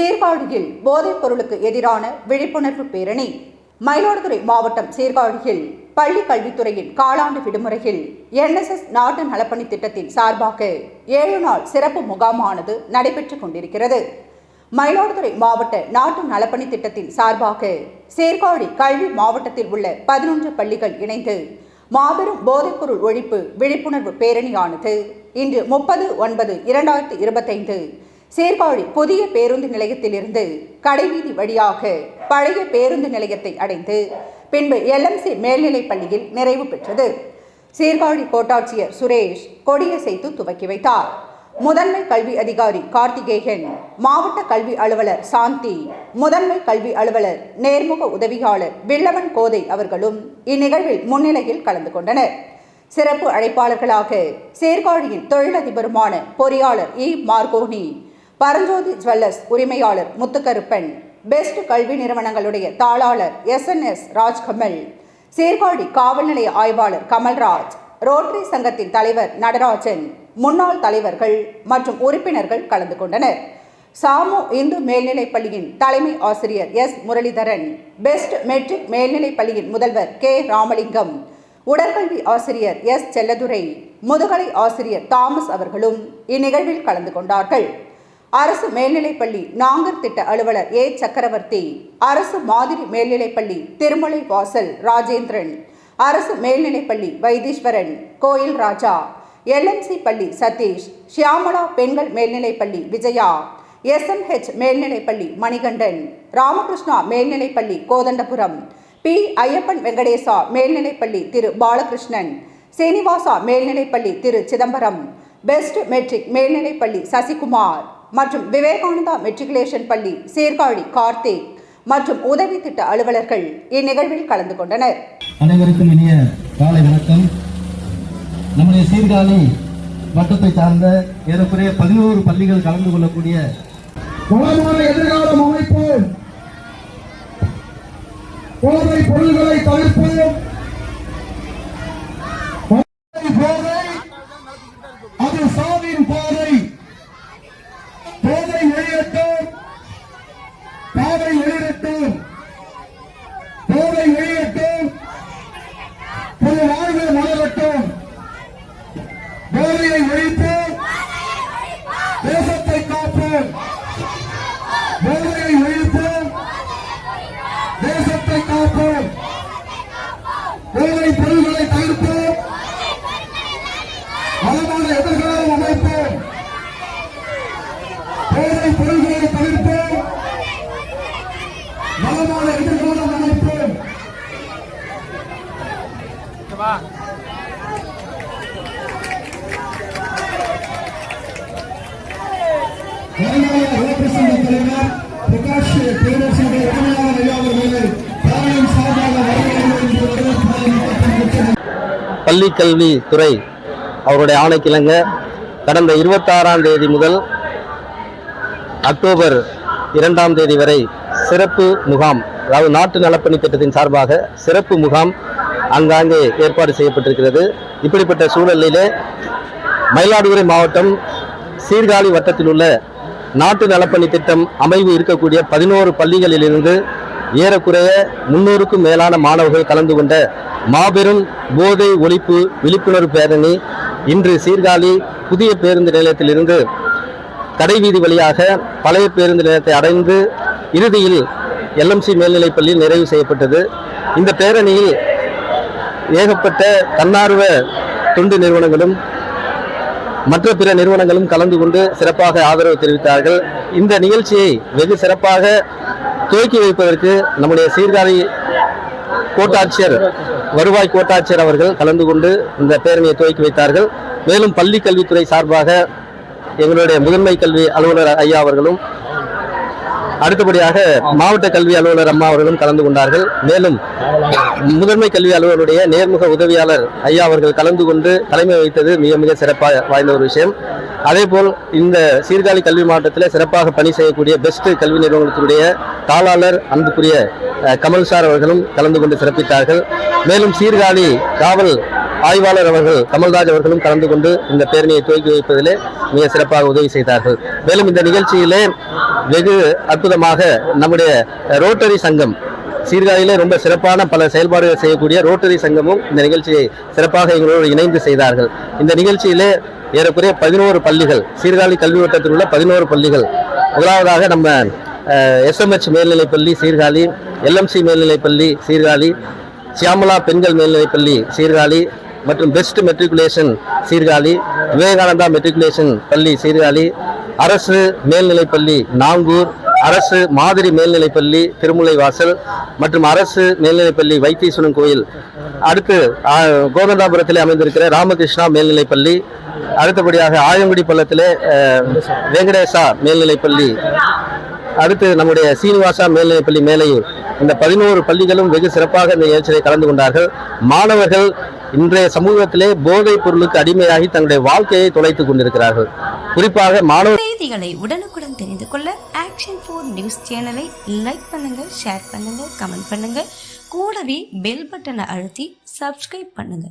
சீர்காழியில் போதைப் பொருளுக்கு எதிரான விழிப்புணர்வு பேரணி. மயிலாடுதுறை மாவட்டம் சீர்காழியில் பள்ளி கல்வித்துறையின் காலாண்டு விடுமுறையில் என்எஸ்எஸ் நாட்டு நலப்பணி திட்டத்தின் சார்பாக ஏழு நாள் சிறப்பு முகாமானது நடைபெற்றுக் கொண்டிருக்கிறது. மயிலாடுதுறை மாவட்ட நாட்டு நலப்பணி திட்டத்தின் சார்பாக சீர்காழி கல்வி மாவட்டத்தில் உள்ள பதினொன்று பள்ளிகள் இணைந்து மாபெரும் போதைப்பொருள் ஒழிப்பு விழிப்புணர்வு பேரணியானது இன்று முப்பது ஒன்பது இரண்டாயிரத்தி இருபத்தைந்து சீர்காழி புதிய பேருந்து நிலையத்திலிருந்து கடைவீதி வழியாக பழைய பேருந்து நிலையத்தை அடைந்து பின்பு எல்எம்சி மேல்நிலைப் பள்ளியில் நிறைவு பெற்றது. சீர்காழி கோட்டாட்சியர் சுரேஷ் கொடியசைத்து துவக்கி வைத்தார். முதன்மை கல்வி அதிகாரி கார்த்திகேயன் மாவட்ட கல்வி அலுவலர் சாந்தி முதன்மை கல்வி அலுவலர் நேர்முக உதவியாளர் வில்லவன் கோதை அவர்களும் இந்நிகழ்வில் முன்னிலையில் கலந்து கொண்டனர். சிறப்பு அழைப்பாளர்களாக சீர்காழியின் தொழிலதிபருமான பொறியாளர் இ. மார்கோனி பரஞ்சோதி ஜுவல்லர்ஸ் உரிமையாளர் முத்துக்கருப்பன். பெஸ்ட் கல்வி நிறுவனங்களுடைய தாளாளர் S N S Rajkamal. Sirkazhi காவல் நிலைய ஆய்வாளர் கமல்ராஜ். ரோட்டரி சங்கத்தின் தலைவர் நடராஜன். முன்னாள் தலைவர்கள் மற்றும் உறுப்பினர்கள் கலந்து கொண்டனர். சாமு இந்து மேல்நிலைப் பள்ளியின் தலைமை ஆசிரியர் எஸ். முரளிதரன். பெஸ்ட் மெட்ரிக் மேல்நிலைப் பள்ளியின் முதல்வர் கே. ராமலிங்கம். உடற்கல்வி ஆசிரியர் எஸ். செல்லதுரை. முதுகலை ஆசிரியர் தாமஸ் அவர்களும் இந்நிகழ்வில் கலந்து கொண்டார்கள். அரசு மேல்நிலைப்பள்ளி நாங்கர் திட்ட அலுவலர் ஏ. சக்கரவர்த்தி அரசு மாதிரி மேல்நிலைப்பள்ளி திருமலை வாசல் ராஜேந்திரன் அரசு மேல்நிலைப்பள்ளி வைத்தீஸ்வரன் கோயில் ராஜா எல்எம்சி பள்ளி சதீஷ் ஷியாமலா பெண்கள் மேல்நிலைப்பள்ளி விஜயா எஸ்எம்ஹெச் மேல்நிலைப்பள்ளி மணிகண்டன் ராமகிருஷ்ணா மேல்நிலைப்பள்ளி கோதண்டபுரம் பி. ஐயப்பன் வெங்கடேசா மேல்நிலைப்பள்ளி திரு பாலகிருஷ்ணன் சீனிவாசா மேல்நிலைப்பள்ளி திரு சிதம்பரம் பெஸ்ட் மெட்ரிக் மேல்நிலைப்பள்ளி சசிகுமார். மற்றும் விவேகானந்தா மெட்ரிகுலேஷன் பள்ளி சீர்காழி கார்த்திக் மற்றும் உதவி திட்ட அலுவலர்கள் இந்நிகழ்வில் கலந்து கொண்டனர். அனைவருக்கும் இனிய காலை வணக்கம். நம்முடைய சீர்காழி வட்டத்தை சார்ந்த ஏறக்குறைய பதினோரு பள்ளிகள் கலந்து கொள்ளக்கூடிய எதிர்காலம் அமைப்போம். போதை பொருள்களை தவிர்ப்போம் போதை போதை அது சாவின் பாதை போதை வெளியேட்டும் பாதை வெளியிடட்டும் போதை வெளியேட்டும் புது வாழ்வு மலரட்டும் போதையை ஒழிப்போம் தேசத்தை காப்போம் போதையை ஒழிப்போம் தேசத்தை காப்போம் போதை பொருள்களை தவிர்ப்போம். வளமான எதிர்காலம் அமைப்போம். போதை பொருள்களை தவிர்ப்போம். வளமான எதிர்காலம் அமைப்போம். தலைவர் பிரகாஷ் பள்ளி அவருடைய ஆணைக்கிழங்க கடந்த இருபத்தாறாம் தேதி முதல் அக்டோபர் இரண்டாம் தேதி வரை சிறப்பு முகாம் அதாவது நாட்டு நலப்பணி திட்டத்தின் சார்பாக சிறப்பு முகாம் ஆங்காங்கே ஏற்பாடு செய்யப்பட்டிருக்கிறது. இப்படிப்பட்ட சூழலிலே மயிலாடுதுறை மாவட்டம் சீர்காழி வட்டத்தில் உள்ள நாட்டு நலப்பணி திட்டம் அமைவு இருக்கக்கூடிய பதினோரு பள்ளிகளிலிருந்து ஏறக்குறைய முன்னூறுக்கும் மேலான மாணவர்கள் கலந்து கொண்ட மாபெரும் போதை ஒழிப்பு விழிப்புணர்வு பேரணி இன்று சீர்காழி புதிய பேருந்து நிலையத்திலிருந்து கடைவீதி வழியாக பழைய பேருந்து நிலையத்தை அடைந்து இறுதியில் எல்எம்சி மேல்நிலைப்பள்ளியில் நிறைவு செய்யப்பட்டது. இந்த பேரணியில் ஏகப்பட்ட தன்னார்வ தொண்டு நிறுவனங்களும் மற்ற பிற நிறுவனங்களும் கலந்து கொண்டு சிறப்பாக ஆதரவு தெரிவித்தார்கள். இந்த நிகழ்ச்சியை வெகு சிறப்பாக துவக்கி வைப்பதற்கு நம்முடைய சீர்காழி கோட்டாட்சியர் வருவாய் கோட்டாட்சியர் அவர்கள் கலந்து கொண்டு இந்த பேரணியை துவக்கி வைத்தார்கள். மேலும் பள்ளி கல்வித்துறை சார்பாக எங்களுடைய முதன்மை கல்வி அலுவலர் ஐயா அவர்களும் அடுத்தபடியாக மாவட்ட கல்வி அலுவலர் அம்மா அவர்களும் கலந்து கொண்டார்கள். மேலும் முதன்மை கல்வி அலுவலருடைய நேர்முக உதவியாளர் ஐயா அவர்கள் கலந்து கொண்டு தலைமை வகித்தது மிக மிக சிறப்பாக வாய்ந்த ஒரு விஷயம். அதேபோல் இந்த சீர்காழி கல்வி மாவட்டத்தில் சிறப்பாக பணி செய்யக்கூடிய பெஸ்ட் கல்வி நிறுவனத்தினுடைய தாளாளர் அன்புக்குரிய கமல் சார் அவர்களும் கலந்து கொண்டு சிறப்பித்தார்கள். மேலும் சீர்காழி காவல் ஆய்வாளர் அவர்கள் கமல்ராஜ் அவர்களும் கலந்து கொண்டு இந்த பேரணியை துவக்கி வைப்பதிலே மிக சிறப்பாக உதவி செய்தார்கள். மேலும் இந்த நிகழ்ச்சியிலே வெகு அற்புதமாக நம்முடைய ரோட்டரி சங்கம் சீர்காழியிலே ரொம்ப சிறப்பான பல செயல்பாடுகள் செய்யக்கூடிய ரோட்டரி சங்கமும் இந்த நிகழ்ச்சியை சிறப்பாக எங்களோடு இணைந்து செய்தார்கள். இந்த நிகழ்ச்சியிலே ஏறக்குறைய பதினோரு பள்ளிகள் சீர்காழி கல்வி வட்டத்தில் உள்ள பதினோரு பள்ளிகள் முதலாவதாக நம்ம எஸ்எம்ஹெச் மேல்நிலைப்பள்ளி சீர்காழி எல்எம்சி மேல்நிலைப்பள்ளி சீர்காழி சியாமலா பெண்கள் மேல்நிலைப்பள்ளி சீர்காழி மற்றும் Best matriculation Sirkazhi Vivekananda matriculation பள்ளி சீர்காழி அரசு மேல்நிலைப்பள்ளி நாங்கூர் அரசு மாதிரி மேல்நிலைப்பள்ளி திருமுலை வாசல் மற்றும் அரசு மேல்நிலைப்பள்ளி வைத்தீஸ்வரன் கோயில். அடுத்து கோதண்டாபுரத்தில் அமைந்திருக்கிற ராமகிருஷ்ணா மேல்நிலைப்பள்ளி அடுத்தபடியாக ஆயங்குடி பள்ளத்திலே வெங்கடேசா மேல்நிலைப்பள்ளி அடுத்து நம்முடைய சீனிவாசா மேல்நிலைப்பள்ளி மேலையூர். இந்த பதினோரு பள்ளிகளும் வெகு சிறப்பாக இந்த நிகழ்ச்சியை கலந்து கொண்டார்கள். மாணவர்கள் இன்றைய சமூகத்திலே போதைப் பொருளுக்கு அடிமையாகி தங்களுடைய வாழ்க்கையை தொலைத்துக் கொண்டிருக்கிறார்கள். குறிப்பாக மாணவ செய்திகளை உடனுக்குடன் தெரிந்து கொள்ள ஆக்ஷன் ஃபோர் நியூஸ் சேனலை லைக் பண்ணுங்க ஷேர் பண்ணுங்க கமெண்ட் பண்ணுங்க. கூடவே பெல் பட்டனை அழுத்தி சப்ஸ்கிரைப் பண்ணுங்க.